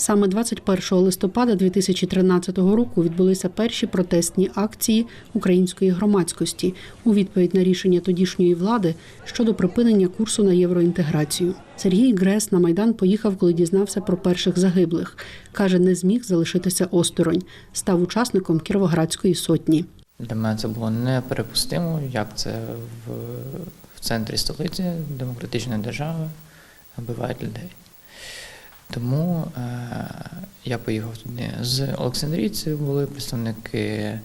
Саме 21 листопада 2013 року відбулися перші протестні акції української громадськості у відповідь на рішення тодішньої влади щодо припинення курсу на євроінтеграцію. Сергій Грес на майдан поїхав, коли дізнався про перших загиблих. каже, не зміг залишитися осторонь. Став учасником Кіровоградської сотні. Для мене це було неперепустимо, як це в, в центрі столиці демократичної держави вбивають людей. Тому е, я поїхав туди з Олександрійців, були представники е,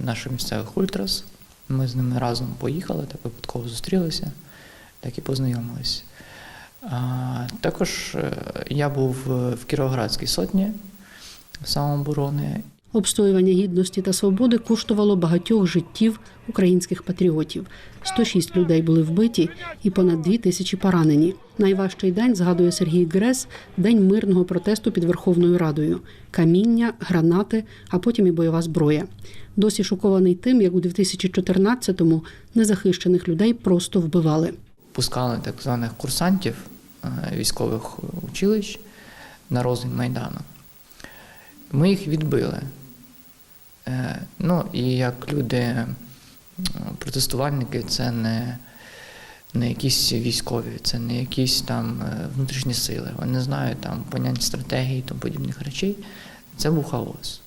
наших місцевих ультрас. Ми з ними разом поїхали, так випадково зустрілися, так і познайомились. А, також е, я був в Кіровоградській сотні самооборони Обстоювання гідності та свободи коштувало багатьох життів українських патріотів. 106 людей були вбиті і понад 2 тисячі поранені. Найважчий день згадує Сергій Грес день мирного протесту під Верховною Радою: каміння, гранати, а потім і бойова зброя. Досі шокований тим, як у 2014-му незахищених людей просто вбивали. пускали так званих курсантів е, військових училищ на розгін Майдану. Ми їх відбили. Е, Ну і як люди, протестувальники, це не, не якісь військові, це не якісь там е, внутрішні сили. Вони знають там понять стратегії і подібних речей. Це був хаос.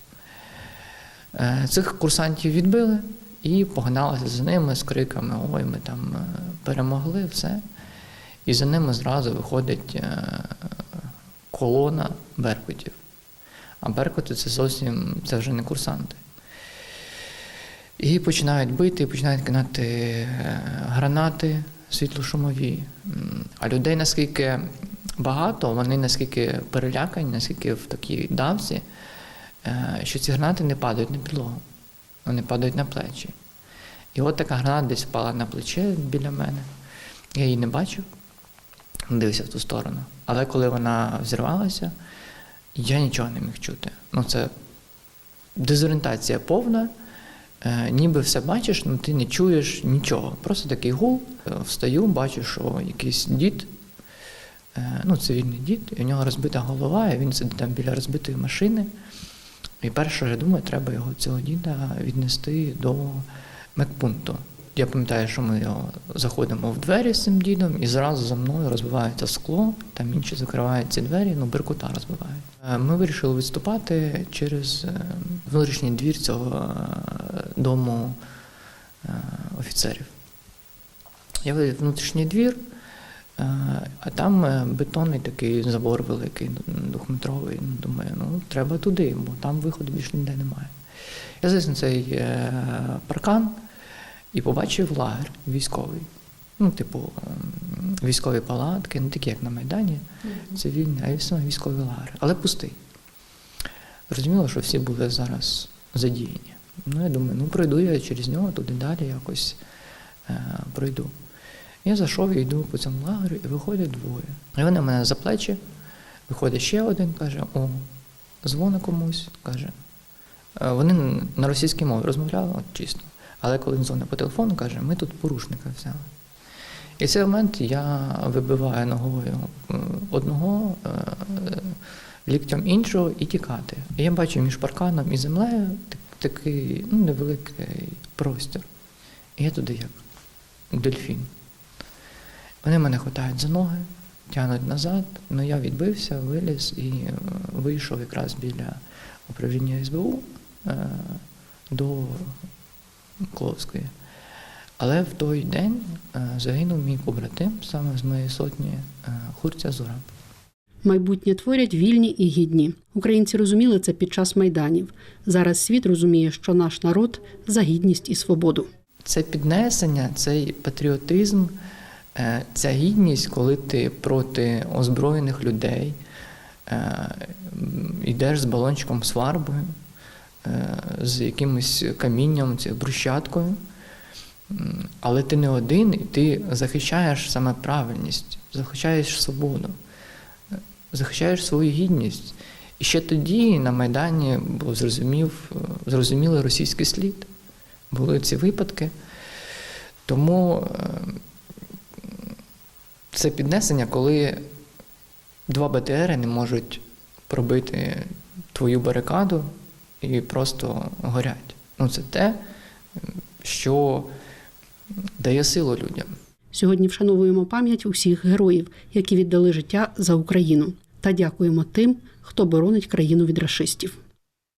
Е, Цих курсантів відбили і погналися за ними з криками Ой, ми там е, перемогли, все. І за ними зразу виходить е, колона беркутів. А беркути це зовсім це вже не курсанти. І починають бити, починають кидати е, гранати світлошумові. А людей наскільки багато, вони наскільки перелякані, наскільки в такій давці, е, що ці гранати не падають на підлогу, вони падають на плечі. І от така граната десь впала на плече біля мене. Я її не бачив, дивився в ту сторону. Але коли вона взірвалася, я нічого не міг чути. Ну, це дезорієнтація повна. Е, ніби все бачиш, але ти не чуєш нічого. Просто такий гул. Е, Встаю, бачу, що якийсь дід, е, ну, цивільний дід, і в нього розбита голова, і він сидить там біля розбитої машини. І перше, я думаю, треба його цього діда віднести до медпункту. Я пам'ятаю, що ми його заходимо в двері з цим дідом, і зразу за мною розбивається скло, там інші закривають ці двері, ну беркута розбивають. Ми вирішили відступати через внутрішній двір цього дому е, офіцерів. Я вийду в внутрішній двір, е, а там е, бетонний такий забор великий, двохметровий. Думаю, ну треба туди, бо там виходу більше ніде немає. Я заліз на цей паркан і побачив лагер військовий. Ну, типу, військові палатки, не такі, як на Майдані, цивільні, а саме військовий лагер, але пустий. Зрозуміло, що всі були зараз задіяні. Ну, я думаю, ну пройду я через нього туди далі якось е, пройду. Я зайшов і йду по цьому лагерю, і виходять двоє. І вони мене за плечі, виходить ще один, каже, о, дзвони комусь, каже. Е, Вони на російській мові розмовляли от чисто. Але коли він дзвонить по телефону, каже, ми тут порушника взяли. І в цей момент я вибиваю ногою е, одного, е, ліктем іншого і тікати. І я бачу між парканом і землею такий ну, невеликий простір. І я туди як дельфін. Вони мене хватають за ноги, тягнуть назад, ну я відбився, виліз і е, вийшов якраз біля управління СБУ е, до Кловської. Але в той день е, загинув мій побратим саме з моєї сотні Хурця Зура. Майбутнє творять вільні і гідні. Українці розуміли це під час майданів. Зараз світ розуміє, що наш народ за гідність і свободу. Це піднесення, цей патріотизм, е, ця гідність, коли ти проти озброєних людей е, йдеш з балончиком з фарбою, е, з якимось камінням, цією брусчаткою. Але ти не один, і ти захищаєш саме правильність, захищаєш свободу, захищаєш свою гідність. І ще тоді на Майдані був зрозумів, зрозумілий російський слід. Були ці випадки. Тому е, це піднесення, коли два БТРи не можуть пробити твою барикаду і просто горять. Ну, це те, що дає силу людям. Сьогодні вшановуємо пам'ять усіх героїв, які віддали життя за Україну, та дякуємо тим, хто боронить країну від рашистів.